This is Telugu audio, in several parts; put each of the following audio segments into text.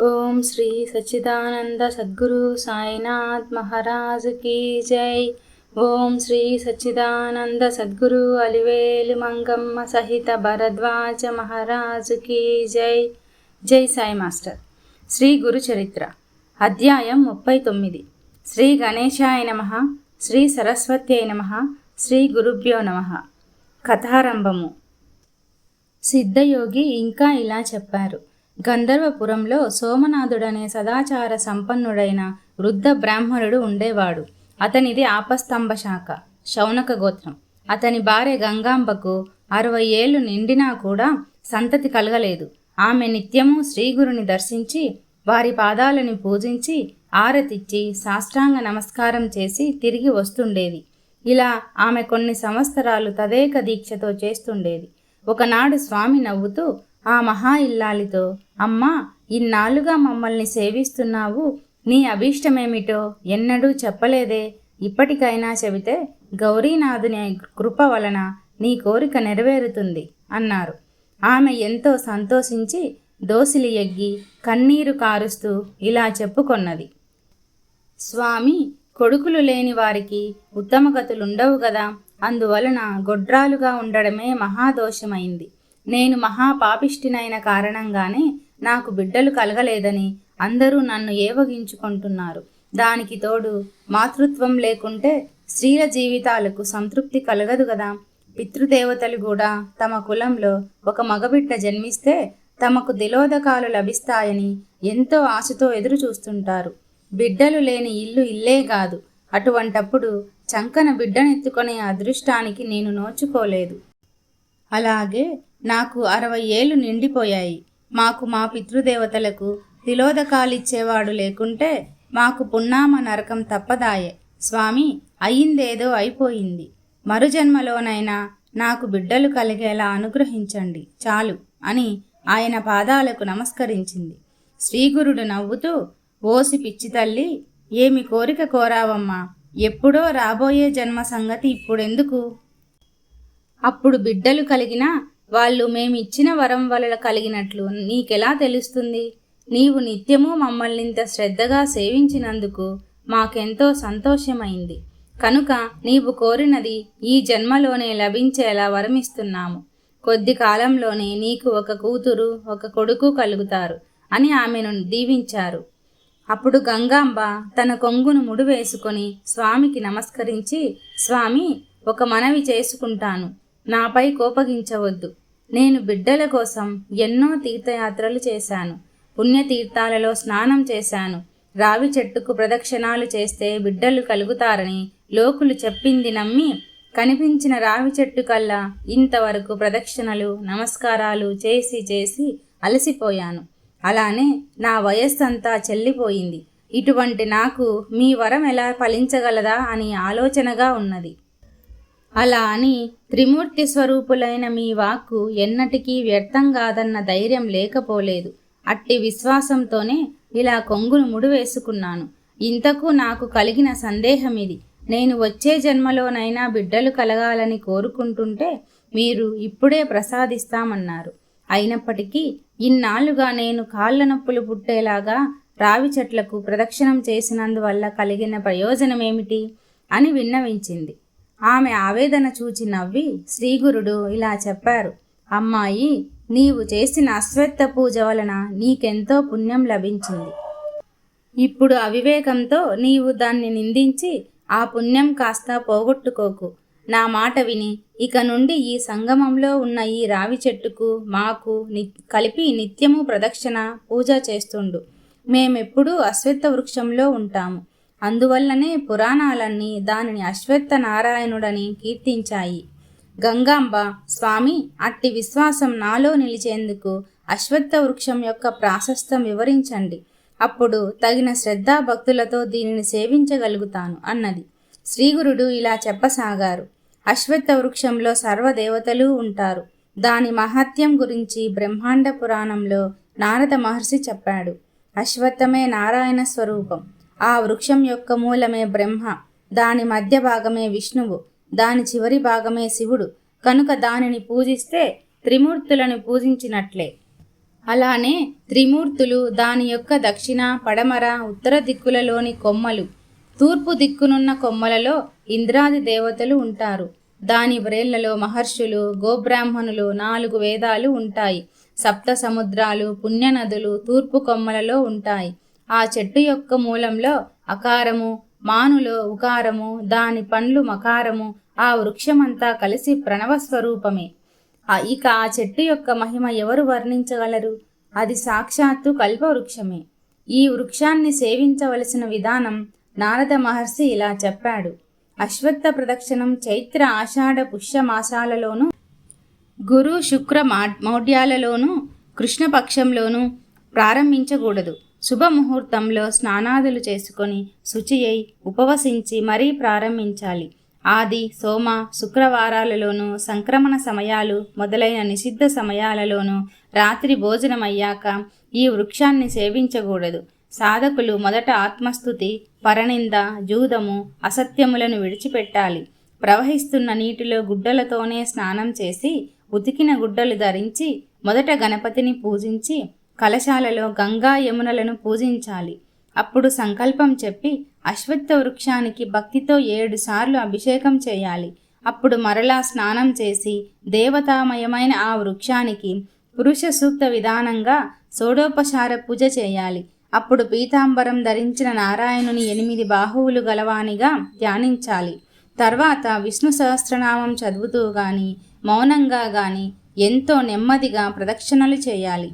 ఓం శ్రీ సచ్చిదానంద సద్గురు సాయినాథ్ మహారాజ్ కీ జై. ఓం శ్రీ సచ్చిదానంద సద్గురు అలివేలు మంగమ్మ సహిత భరద్వాజ మహారాజ్ కీ జై. జై సాయి మాస్టర్. శ్రీ గురు చరిత్ర. అధ్యాయం ముప్పై తొమ్మిది. శ్రీ గణేశాయ నమ. శ్రీ సరస్వత్యై నమ. శ్రీ గురుభ్యో నమ. కథారంభము. సిద్ధయోగి ఇంకా ఇలా చెప్పారు. గంధర్వపురంలో సోమనాథుడనే సదాచార సంపన్నుడైన వృద్ధ బ్రాహ్మణుడు ఉండేవాడు. అతనిది ఆపస్తంభ శాఖ శౌనక గోత్రం. అతని భార్య గంగాంబకు అరవై ఏళ్ళు నిండినా కూడా సంతతి కలగలేదు. ఆమె నిత్యము శ్రీగురుని దర్శించి వారి పాదాలని పూజించి ఆరతిచ్చి సాష్టాంగ నమస్కారం చేసి తిరిగి వస్తుండేది. ఇలా ఆమె కొన్ని సంవత్సరాలు తదేక దీక్షతో చేస్తుండేది. ఒకనాడు స్వామి నవ్వుతూ ఆ మహా ఇల్లాలితో అమ్మా ఇన్నాళ్ళుగా మమ్మల్ని సేవిస్తున్నావు నీ అభీష్టమేమిటో ఎన్నడూ చెప్పలేదే. ఇప్పటికైనా చెబితే గౌరీనాథుని కృప వలన నీ కోరిక నెరవేరుతుంది అన్నారు. ఆమె ఎంతో సంతోషించి దోసిలి ఎగ్గి కన్నీరు కారుస్తూ ఇలా చెప్పుకొన్నది. స్వామి కొడుకులు లేని వారికి ఉత్తమగతులుండవు కదా అందువలన గొడ్రాలుగా ఉండడమే మహాదోషమైంది నేను మహాపాపిష్టినైన కారణంగానే నాకు బిడ్డలు కలగలేదని అందరూ నన్ను ఏవగించుకుంటున్నారు. దానికి తోడు మాతృత్వం లేకుంటే స్త్రీల జీవితాలకు సంతృప్తి కలగదు కదా. పితృదేవతలు కూడా తమ కులంలో ఒక మగబిడ్డ జన్మిస్తే తమకు దిలోదకాలు లభిస్తాయని ఎంతో ఆశతో ఎదురు చూస్తుంటారు బిడ్డలు లేని ఇల్లు ఇల్లే కాదు. అటువంటప్పుడు చంకన బిడ్డనెత్తుకునే అదృష్టానికి నేను నోచుకోలేదు. అలాగే నాకు అరవై ఏళ్ళు నిండిపోయాయి. మాకు మా పితృదేవతలకు తిలోదకాలిచ్చేవాడు లేకుంటే మాకు పున్నామ నరకం తప్పదాయే. స్వామి అయిందేదో అయిపోయింది. మరుజన్మలోనైనా నాకు బిడ్డలు కలిగేలా అనుగ్రహించండి. చాలు అని ఆయన పాదాలకు నమస్కరించింది. శ్రీగురుడు నవ్వుతూ ఓసి పిచ్చి తల్లి ఏమి కోరిక కోరావమ్మా? ఎప్పుడో రాబోయే జన్మ సంగతి ఇప్పుడెందుకు? అప్పుడు బిడ్డలు కలిగినా వాళ్ళు మేమిచ్చిన వరం వలన కలిగినట్లు నీకెలా తెలుస్తుంది? నీవు నిత్యము మమ్మల్ని ఇంత శ్రద్ధగా సేవించినందుకు మాకెంతో సంతోషమైంది. కనుక నీవు కోరినది ఈ జన్మలోనే లభించేలా వరమిస్తున్నాము. కొద్ది కాలంలోనే నీకు ఒక కూతురు ఒక కొడుకు కలుగుతారు అని ఆమెను దీవించారు. అప్పుడు గంగాంబ తన కొంగును ముడివేసుకొని స్వామికి నమస్కరించి స్వామి ఒక మనవి చేసుకుంటాను. నాపై కోపగించవద్దు. నేను బిడ్డల కోసం ఎన్నో తీర్థయాత్రలు చేశాను. పుణ్యతీర్థాలలో స్నానం చేశాను. రావి చెట్టుకు ప్రదక్షిణాలు చేస్తే బిడ్డలు కలుగుతారని లోకులు చెప్పింది నమ్మి కనిపించిన రావి చెట్టు కల్లా ఇంతవరకు ప్రదక్షిణలు నమస్కారాలు చేసి చేసి అలసిపోయాను. అలానే నా వయస్సంతా చెల్లిపోయింది. ఇటువంటి నాకు మీ వరం ఎలా ఫలించగలదా అని ఆలోచనగా ఉన్నది. అలా అని త్రిమూర్తి స్వరూపులైన మీ వాక్కు ఎన్నటికీ వ్యర్థం కాదన్న ధైర్యం లేకపోలేదు. అట్టి విశ్వాసంతోనే ఇలా కొంగును ముడివేసుకున్నాను. ఇంతకు నాకు కలిగిన సందేహం ఇది నేను వచ్చే జన్మలోనైనా బిడ్డలు కలగాలని కోరుకుంటుంటే మీరు ఇప్పుడే ప్రసాదిస్తామన్నారు. అయినప్పటికీ ఇన్నాళ్ళుగా నేను కాళ్ళ నొప్పులు పుట్టేలాగా రావి చెట్లకు ప్రదక్షిణం చేసినందువల్ల కలిగిన ప్రయోజనమేమిటి? అని విన్నవించింది. ఆమె ఆవేదన చూచి నవ్వి శ్రీగురుడు ఇలా చెప్పారు. అమ్మాయి నీవు చేసిన అశ్వత్థ పూజ వలన నీకెంతో పుణ్యం లభించింది. ఇప్పుడు అవివేకంతో నీవు దాన్ని నిందించి ఆ పుణ్యం కాస్త పోగొట్టుకోకు. నా మాట విని ఇక నుండి ఈ సంగమంలో ఉన్న ఈ రావి చెట్టుకు మాకు ని కలిపి నిత్యము ప్రదక్షిణ పూజ చేస్తుండు. మేమెప్పుడూ అశ్వత్థ వృక్షంలో ఉంటాము. అందువల్లనే పురాణాలన్నీ దానిని అశ్వత్థ నారాయణుడని కీర్తించాయి. గంగాంబ స్వామి అట్టి విశ్వాసం నాలో నిలిచేందుకు అశ్వత్థ వృక్షం యొక్క ప్రాశస్తం వివరించండి. అప్పుడు తగిన శ్రద్ధాభక్తులతో దీనిని సేవించగలుగుతాను అన్నది. శ్రీగురుడు ఇలా చెప్పసాగారు. అశ్వత్థ వృక్షంలో సర్వదేవతలు ఉంటారు. దాని మహత్యం గురించి బ్రహ్మాండ పురాణంలో నారద మహర్షి చెప్పాడు. అశ్వత్థమే నారాయణ స్వరూపం. ఆ వృక్షం యొక్క మూలమే బ్రహ్మ దాని మధ్య భాగమే విష్ణువు దాని చివరి భాగమే శివుడు. కనుక దానిని పూజిస్తే త్రిమూర్తులను పూజించినట్లే. అలానే త్రిమూర్తులు దాని యొక్క దక్షిణ పడమర ఉత్తర దిక్కులలోని కొమ్మలు తూర్పు దిక్కునున్న కొమ్మలలో ఇంద్రాది దేవతలు ఉంటారు. దాని వ్రేళ్ళలో మహర్షులు గోబ్రాహ్మణులు నాలుగు వేదాలు ఉంటాయి. సప్త సముద్రాలు పుణ్యనదులు తూర్పు కొమ్మలలో ఉంటాయి. ఆ చెట్టు యొక్క మూలంలో అకారము మానులో ఉకారము దాని పండ్లు మకారము ఆ వృక్షమంతా కలిసి ప్రణవ స్వరూపమే. ఇక ఆ చెట్టు యొక్క మహిమ ఎవరు వర్ణించగలరు? అది సాక్షాత్తు కల్పవృక్షమే. ఈ వృక్షాన్ని సేవించవలసిన విధానం నారద మహర్షి ఇలా చెప్పాడు. అశ్వత్థ ప్రదక్షిణం చైత్ర ఆషాఢ పుష్యమాసాలలోనూ గురు శుక్ర మా- మౌఢ్యాలలోనూ కృష్ణపక్షంలోనూ ప్రారంభించకూడదు. శుభముహూర్తంలో స్నానాదులు చేసుకొని శుచి అయి ఉపవసించి మరీ ప్రారంభించాలి. ఆది సోమ శుక్రవారాలలోనూ సంక్రమణ సమయాలు మొదలైన నిషిద్ధ సమయాలలోనూ రాత్రి భోజనం అయ్యాక ఈ వృక్షాన్ని సేవించకూడదు. సాధకులు మొదట ఆత్మస్థుతి పరనింద జూదము అసత్యములను విడిచిపెట్టాలి. ప్రవహిస్తున్న నీటిలో గుడ్డలతోనే స్నానం చేసి ఉతికిన గుడ్డలు ధరించి మొదట గణపతిని పూజించి కలశాలలో గంగా యమునలను పూజించాలి. అప్పుడు సంకల్పం చెప్పి అశ్వత్థ వృక్షానికి భక్తితో ఏడు సార్లు అభిషేకం చేయాలి. అప్పుడు మరలా స్నానం చేసి దేవతామయమైన ఆ వృక్షానికి పురుష సూక్త విధానంగా సోడోపచార పూజ చేయాలి. అప్పుడు పీతాంబరం ధరించిన నారాయణుని ఎనిమిది బాహువులు గలవానిగా ధ్యానించాలి. తర్వాత విష్ణు సహస్రనామం చదువుతూ గాని మౌనంగా గాని ఎంతో నెమ్మదిగా ప్రదక్షిణలు చేయాలి.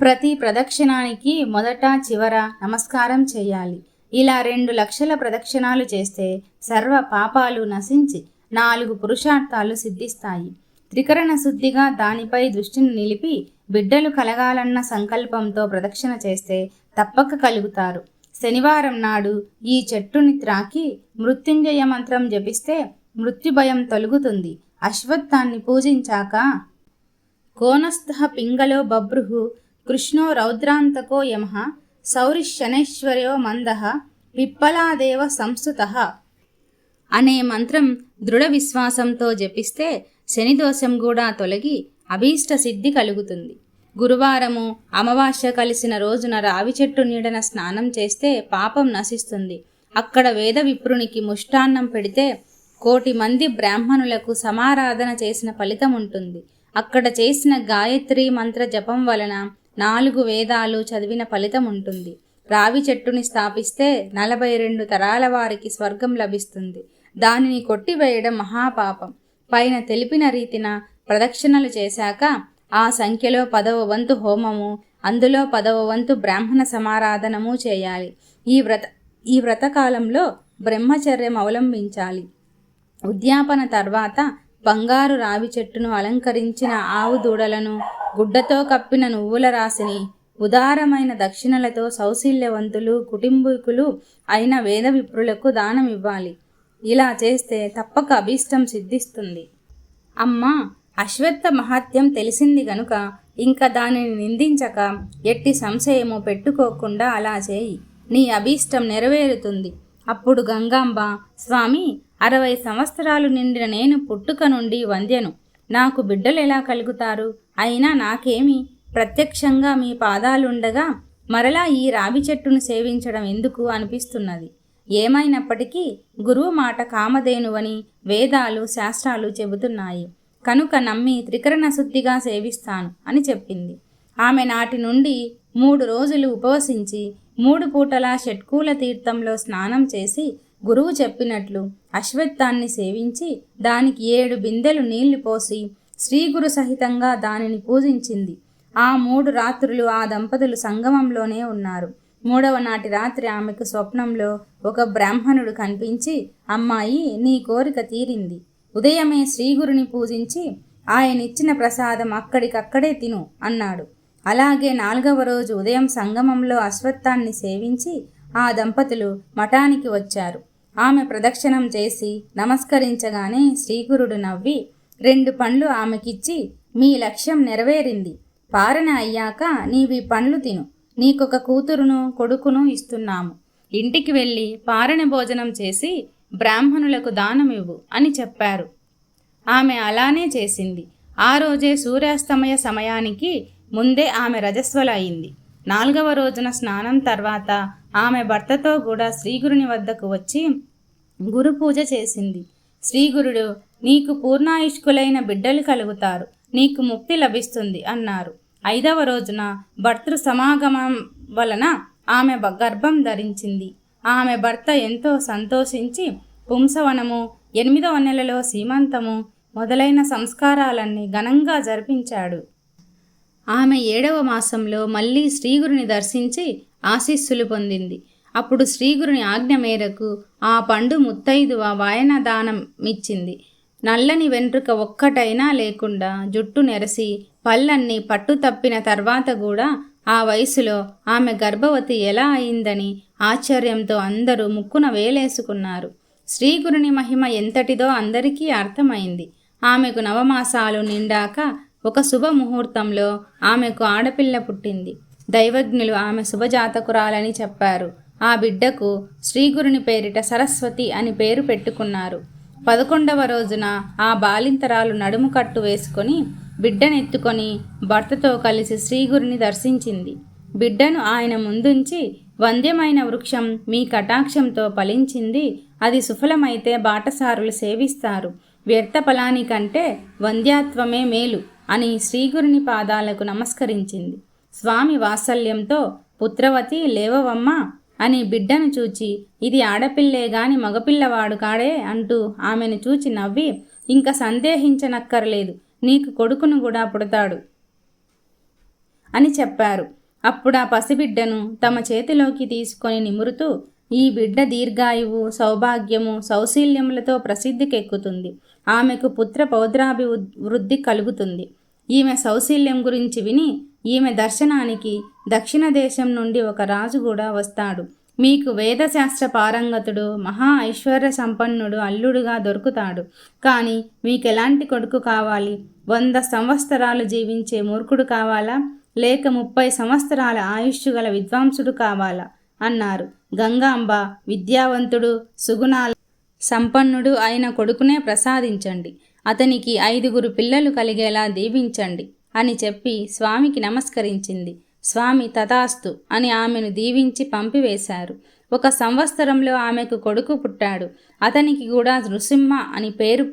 ప్రతి ప్రదక్షిణానికి మొదట చివర నమస్కారం చేయాలి. ఇలా రెండు లక్షల ప్రదక్షిణాలు చేస్తే సర్వ పాపాలు నశించి నాలుగు పురుషార్థాలు సిద్ధిస్తాయి. త్రికరణ శుద్ధిగా దానిపై దృష్టిని నిలిపి బిడ్డలు కలగాలన్న సంకల్పంతో ప్రదక్షిణ చేస్తే తప్పక కలుగుతారు. శనివారం నాడు ఈ చెట్టుని త్రాకి మృత్యుంజయ మంత్రం జపిస్తే మృత్యుభయం తొలుగుతుంది. అశ్వత్థాన్ని పూజించాక కోనస్థ పింగలో బభ్రుహు కృష్ణో రౌద్రాంతకో యమ శౌరిశనైశ్వర్యో మందః పిప్పలాదేవ సంస్థుత అనే మంత్రం దృఢ విశ్వాసంతో జపిస్తే శని దోషం కూడా తొలగి అభీష్ట సిద్ధి కలుగుతుంది. గురువారము అమావాస్య కలిసిన రోజున రావి చెట్టు నీడన స్నానం చేస్తే పాపం నశిస్తుంది. అక్కడ వేద విప్రునికి ముష్టాన్నం పెడితే కోటి మంది బ్రాహ్మణులకు సమారాధన చేసిన ఫలితం ఉంటుంది. అక్కడ చేసిన గాయత్రి మంత్ర జపం వలన నాలుగు వేదాలు చదివిన ఫలితం ఉంటుంది. రావి చెట్టుని స్థాపిస్తే నలభై రెండు తరాల వారికి స్వర్గం లభిస్తుంది. దానిని కొట్టివేయడం మహాపాపం. పైన తెలిపిన రీతిన ప్రదక్షిణలు చేశాక ఆ సంఖ్యలో పదవ వంతు హోమము అందులో పదవ వంతు బ్రాహ్మణ సమారాధనము చేయాలి. ఈ వ్రత ఈ వ్రతకాలంలో బ్రహ్మచర్యం అవలంబించాలి. ఉద్యాపన తర్వాత బంగారు రావి చెట్టును అలంకరించిన ఆవు దూడలను గుడ్డతో కప్పిన నువ్వుల రాశిని ఉదారమైన దక్షిణలతో సౌశీల్యవంతులు కుటుంబీకులు అయిన వేద విప్రులకు దానం ఇవ్వాలి ఇలా చేస్తే తప్పక అభీష్టం సిద్ధిస్తుంది. అమ్మా అశ్వత్థ మహాత్యం తెలిసింది గనుక ఇంకా దానిని నిందించక ఎట్టి సంశయము పెట్టుకోకుండా అలా చేయి. నీ అభీష్టం నెరవేరుతుంది. అప్పుడు గంగాంబ స్వామి అరవై సంవత్సరాలు నిండిన నేను పుట్టుక నుండి వంద్యను నాకు బిడ్డలు ఎలా కలుగుతారు? అయినా నాకేమి ప్రత్యక్షంగా మీ పాదాలుండగా మరలా ఈ రావి చెట్టును సేవించడం ఎందుకు అనిపిస్తున్నది? ఏమైనప్పటికీ గురువు మాట కామధేనువని వేదాలు శాస్త్రాలు చెబుతున్నాయి. కనుక నమ్మి త్రికరణ శుద్ధిగా సేవిస్తాను అని చెప్పింది. ఆమె నాటి నుండి మూడు రోజులు ఉపవసించి మూడు పూటలా షట్కూల తీర్థంలో స్నానం చేసి గురువు చెప్పినట్లు అశ్వత్థాన్ని సేవించి దానికి ఏడు బిందెలు నీళ్ళు పోసి శ్రీగురు సహితంగా దానిని పూజించింది. ఆ మూడు రాత్రులు ఆ దంపతులు సంగమంలోనే ఉన్నారు. మూడవ నాటి రాత్రి ఆమెకు స్వప్నంలో ఒక బ్రాహ్మణుడు కనిపించి అమ్మాయి నీ కోరిక తీరింది. ఉదయమే శ్రీగురుని పూజించి ఆయనిచ్చిన ప్రసాదం అక్కడికక్కడే తిను అన్నాడు. అలాగే నాలుగవ రోజు ఉదయం సంగమంలో అశ్వత్థాన్ని సేవించి ఆ దంపతులు మఠానికి వచ్చారు. ఆమె ప్రదక్షిణం చేసి నమస్కరించగానే శ్రీగురుడు నవ్వి రెండు పండ్లు ఆమెకిచ్చి మీ లక్ష్యం నెరవేరింది. పారణ అయ్యాక నీవి పండ్లు తిను. నీకొక కూతురును కొడుకును ఇస్తున్నాము. ఇంటికి వెళ్ళి పారణ భోజనం చేసి బ్రాహ్మణులకు దానమివ్వు అని చెప్పారు. ఆమె అలానే చేసింది. ఆ రోజే సూర్యాస్తమయ సమయానికి ముందే ఆమె రజస్వల అయింది. నాలుగవ రోజున స్నానం తర్వాత ఆమె భర్తతో కూడా శ్రీగురుని వద్దకు వచ్చి గురు పూజ చేసింది. శ్రీగురుడు నీకు పూర్ణాయుష్కులైన బిడ్డలు కలుగుతారు. నీకు ముక్తి లభిస్తుంది అన్నారు. ఐదవ రోజున భర్తృ సమాగమం వలన ఆమె గర్భం ధరించింది. ఆమె భర్త ఎంతో సంతోషించి పుంసవనము ఎనిమిదవ నెలలో సీమంతము మొదలైన సంస్కారాలన్నీ ఘనంగా జరిపించాడు. ఆమె ఏడవ మాసంలో మళ్ళీ శ్రీగురుని దర్శించి ఆశీస్సులు పొందింది. అప్పుడు శ్రీగురుని ఆజ్ఞ మేరకు ఆ పండు ముత్తైదువ వాయనదానం ఇచ్చింది. నల్లని వెంట్రుక ఒక్కటైనా లేకుండా జుట్టు నెరసి పళ్ళన్నీ పట్టు తప్పిన తర్వాత కూడా ఆ వయసులో ఆమె గర్భవతి ఎలా అయిందని ఆశ్చర్యంతో అందరూ ముక్కున వేలేసుకున్నారు. శ్రీగురుని మహిమ ఎంతటిదో అందరికీ అర్థమైంది. ఆమెకు నవమాసాలు నిండాక ఒక శుభ ముహూర్తంలో ఆమెకు ఆడపిల్ల పుట్టింది. దైవజ్ఞులు ఆమె శుభజాతకురాలని చెప్పారు. ఆ బిడ్డకు శ్రీగురుని పేరిట సరస్వతి అని పేరు పెట్టుకున్నారు. పదకొండవ రోజున ఆ బాలింతరాలు నడుము కట్టు వేసుకొని బిడ్డనెత్తుకొని భర్తతో కలిసి శ్రీగురుని దర్శించింది. బిడ్డను ఆయన ముందుంచి వంద్యమైన వృక్షం మీ కటాక్షంతో ఫలించింది. అది సుఫలమైతే బాటసారులు సేవిస్తారు. వ్యర్థ ఫలానికంటే వంద్యాత్వమే మేలు అని శ్రీగురుని పాదాలకు నమస్కరించింది. స్వామి వాత్సల్యంతో పుత్రవతి లేవవమ్మ అని బిడ్డను చూచి ఇది ఆడపిల్లే గాని మగపిల్లవాడు కాడే అంటూ ఆమెను చూచి నవ్వి ఇంకా సందేహించనక్కర్లేదు నీకు కొడుకును కూడా పుడతాడు అని చెప్పారు. అప్పుడు ఆ పసిబిడ్డను తమ చేతిలోకి తీసుకొని నిమురుతూ ఈ బిడ్డ దీర్ఘాయువు సౌభాగ్యము సౌశీల్యములతో ప్రసిద్ధికెక్కుతుంది. ఆమెకు పుత్ర పౌత్రాభి వృద్ధి కలుగుతుంది. ఈమె సౌశీల్యం గురించి విని ఈమె దర్శనానికి దక్షిణ దేశం నుండి ఒక రాజు కూడా వస్తాడు. మీకు వేదశాస్త్ర పారంగతుడు మహా ఐశ్వర్య సంపన్నుడు అల్లుడుగా దొరుకుతాడు. కానీ మీకు ఎలాంటి కొడుకు కావాలి? వంద సంవత్సరాలు జీవించే మూర్ఖుడు కావాలా? లేక ముప్పై సంవత్సరాల ఆయుష్ గల విద్వాంసుడు కావాలా? అన్నారు. గంగాంబ విద్యావంతుడు సుగుణాల సంపన్నుడు అయిన కొడుకునే ప్రసాదించండి. అతనికి ఐదుగురు పిల్లలు కలిగేలా దీవించండి. అని చెప్పి స్వామికి నమస్కరించింది. స్వామి తథాస్తు అని ఆమెను దీవించి పంపివేశారు. ఒక సంవత్సరంలో ఆమెకు కొడుకు పుట్టాడు. అతనికి కూడా నృసింహ అని పేరు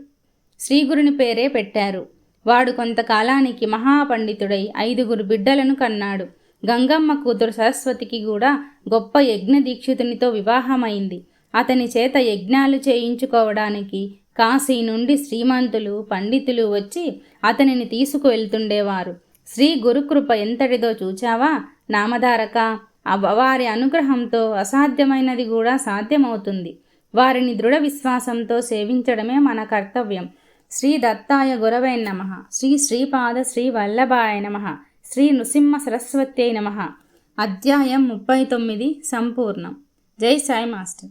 శ్రీగురుని పేరే పెట్టారు. వాడు కొంతకాలానికి మహాపండితుడై ఐదుగురు బిడ్డలను కన్నాడు. గంగమ్మ కూతురు సరస్వతికి కూడా గొప్ప యజ్ఞ దీక్షితునితో వివాహమైంది. అతని చేత యజ్ఞాలు చేయించుకోవడానికి కాశీ నుండి శ్రీమంతులు పండితులు వచ్చి అతనిని తీసుకువెళ్తుండేవారు. శ్రీ గురుకృప ఎంతటిదో చూచావా? నామధారక. వారి అనుగ్రహంతో అసాధ్యమైనది కూడా సాధ్యమవుతుంది. వారిని దృఢ విశ్వాసంతో సేవించడమే మన కర్తవ్యం. శ్రీ దత్తాయ గురవై నమ. శ్రీ శ్రీపాద శ్రీ వల్లభాయ నమ. శ్రీ నృసింహ సరస్వత్యై నమ. అధ్యాయం ముప్పై తొమ్మిది సంపూర్ణం. జై సాయి మాస్టర్.